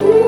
Ooh.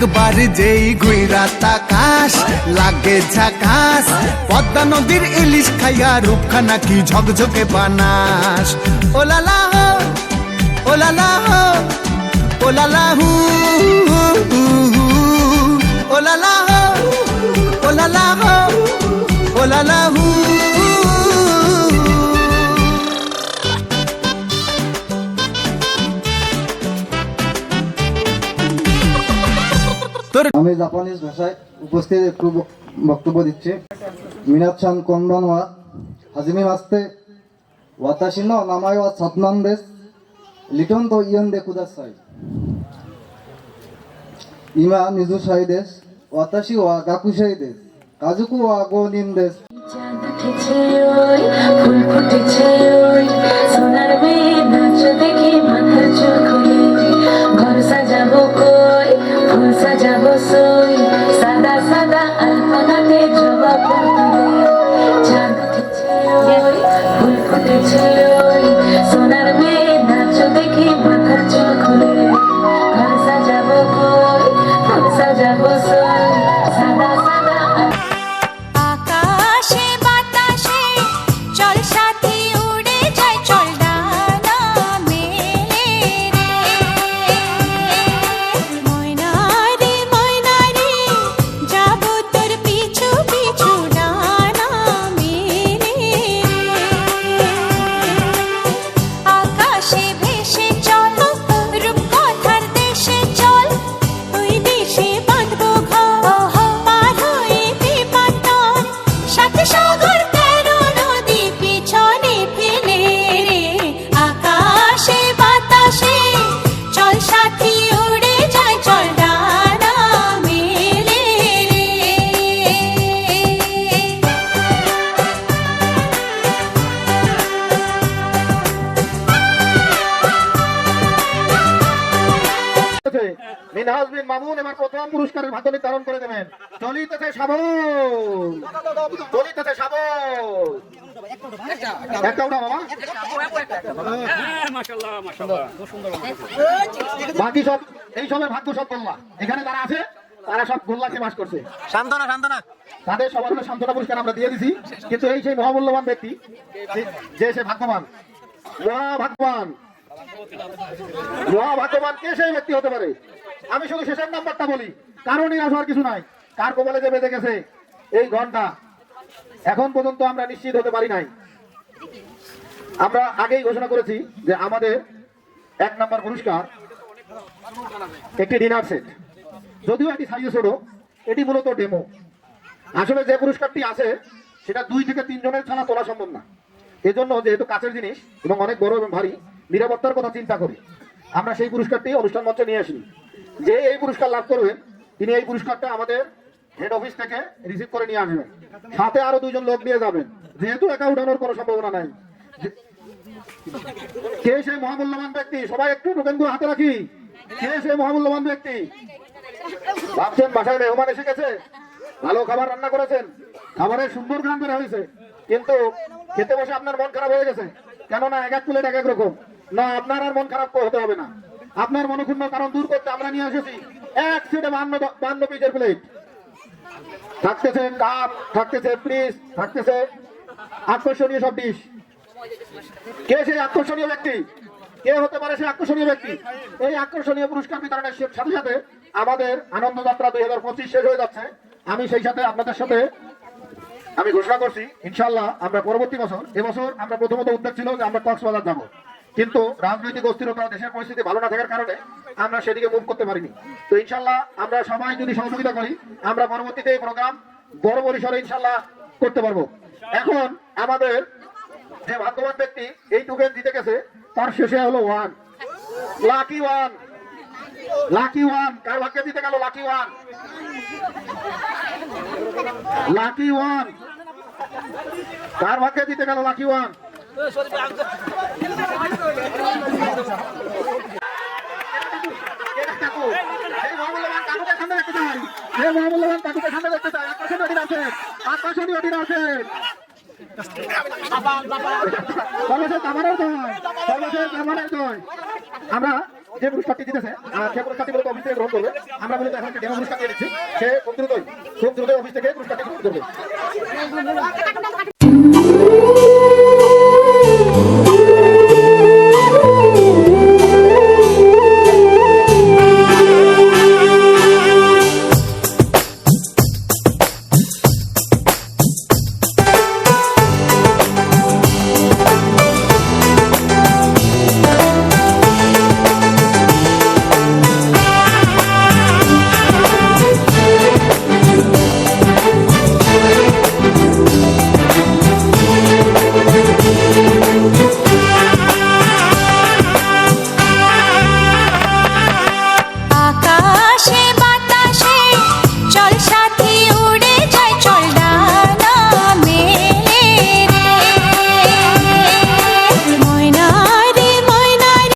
একবার যেই গুইরা তাকাস লাগে ঝাকাস পদ্মা নদীর ইলিশ খাইয়া রূপখানা কি ঝকঝকে বানাস। ওলালা হো ওলালা হো ওলালা হু ওলালা হো ওলালা হো ওলালা হু। আমি জাপানিজ ভাষায় উপস্থিত একটু বক্তব্য দিচ্ছি। মিনাত চান কনবানওয়া হাজিমি মাস্তে ওয়াতাশি ন নামাই ওয়া সাতনান দেশ লিটন তো ইয়ন দে কুদাসাই ইমা নিজু সাই দেশ ওয়াতাশি ওয়া গাকুসাই দেশ কাজুকু ওয়া গো নিন দেশ ফুল ফুটেছে ওই সোনার মেয়ে নাচ দেখি মাথার মিনহাজ বিন মামুন এবার প্রথম পুরস্কারের ভাত নির্ধারণ করে দেবেন। চলিতেছে সাবল। চলিতেছে সাবল। একটা উঠা বাবা। বাকি সব এই সবের ভাগ্য সব গোল্লা। এখানে যারা আছে তারা সব গোল্লাকে বাস করছে। সান্তনা সান্তনা তাদের সবার হলো সান্ত্বনা পুরস্কার আমরা দিয়ে দিছি। কিন্তু এই সেই মহামূল্যবান ব্যক্তি যে- সে ভাগ্যবান। মহা ভাগ্যবান মহা ভাগ্যবান কে সেই ব্যক্তি হতে পারে? আমি শুধু শেষের নাম্বারটা বলি। কারও নিরাশ হওয়ার কিছু নাই। কার কোমলে যে বেঁধে গেছে এই ঘণ্টা, এখন পর্যন্ত আমরা নিশ্চিত হতে পারি নাই। আমরা আগেই ঘোষণা করেছি যে আমাদের এক নাম্বার পুরস্কার একটি ডিনার সেট যদিও এটি সাইজে ছোট, এটি মূলত ডেমো আসলে যে পুরস্কারটি আছে, সেটা দুই থেকে তিনজনের ছাড়া তোলা সম্ভব না। এজন্য যেহেতু কাছের জিনিস এবং অনেক বড় এবং ভারী, নিরাপত্তার কথা চিন্তা করি। আমরা সেই পুরস্কারটি অনুষ্ঠান মঞ্চে নিয়ে আসি যে এই পুরস্কার লাভ করবেন, তিনি এই পুরস্কারটা আমাদের হেড অফিস থেকে রিসিভ করে নিয়ে আসবেন। সাথে আরও দুইজন লোক নিয়ে যাবেন। যেহেতু একা উঠানোর কোনো সম্ভাবনা নাই। কে সেই মহামূল্যবান ব্যক্তি? সবাই একটু টোকেনগুলো হাতে রাখি। কে সেই মহামূল্যবান ব্যক্তি? ভাবছেন বাসায় মেহমান এসে গেছে? ভালো খাবার রান্না করেছেন? খাবারের সুন্দর গান বের হয়েছে। কিন্তু খেতে বসে আপনার মন খারাপ হয়ে গেছে। কেননা এক এক প্লেট এক এক রকম। না, আপনার আর মন খারাপ হতে হবে না। আপনার মনক্ষুণ্ণ কারণ দূর করতে আমরা নিয়ে এসেছি। এক সেটে বান্ন বান্ন পিসের প্লেট থাকতেছে কাপ থাকতেছে ফ্রিজ থাকতেছে আকর্ষণীয় সব ডিশ কে সেই আকর্ষণীয় ব্যক্তি? কে হতে পারে সেই আকর্ষণীয় ব্যক্তি? এই আকর্ষণীয় পুরস্কার বিতরণের সাথে সাথে আমাদের আনন্দ যাত্রা দুই হাজার পঁচিশ শেষ হয়ে যাচ্ছে। আমি সেই সাথে আপনাদের সাথে আমি ঘোষণা করছি ইনশাল্লাহ আমরা পরবর্তী বছর, এবছর আমরা প্রথমত উদ্যোগ ছিল যে আমরা কক্সবাজার যাব। কিন্তু রাজনৈতিক অস্থিরতা দেশের পরিস্থিতি ভালো না থাকার কারণে আমরা সেদিকে মুভ করতে পারিনি। তো ইনশাল্লাহ আমরা সবাই যদি সহযোগিতা করি, আমরা পরবর্তীতে এই প্রোগ্রাম বড় পরিসরে ইনশাল্লাহ করতে পারব। এখন আমাদের যে ভাগ্যবান ব্যক্তি এই টুকেন জিতে গেছে, তার শেষে হলো one lucky one lucky one কার ভাগ্যে জিতে গেল লাকি ওয়ান লাকি ওয়ান কার ভাগ্যে জিতে গেল লাকি ওয়ান মহামূল্যবান কাকুকে সামনে দেখতে চাই আকর্ষণীয় দিন আছে আকর্ষণীয় দিন আছে আমরা যে পুরস্কারটি আর সে পুরস্কারটি মূলত অফিস থেকে গ্রহণ করবে। আমরা মূলত এখন একটা ডেমো পুরস্কার দিয়ে দিচ্ছি। সে খুব দ্রুতই খুব দ্রুতই অফিস থেকে পুরস্কারটি গ্রহণ করবে।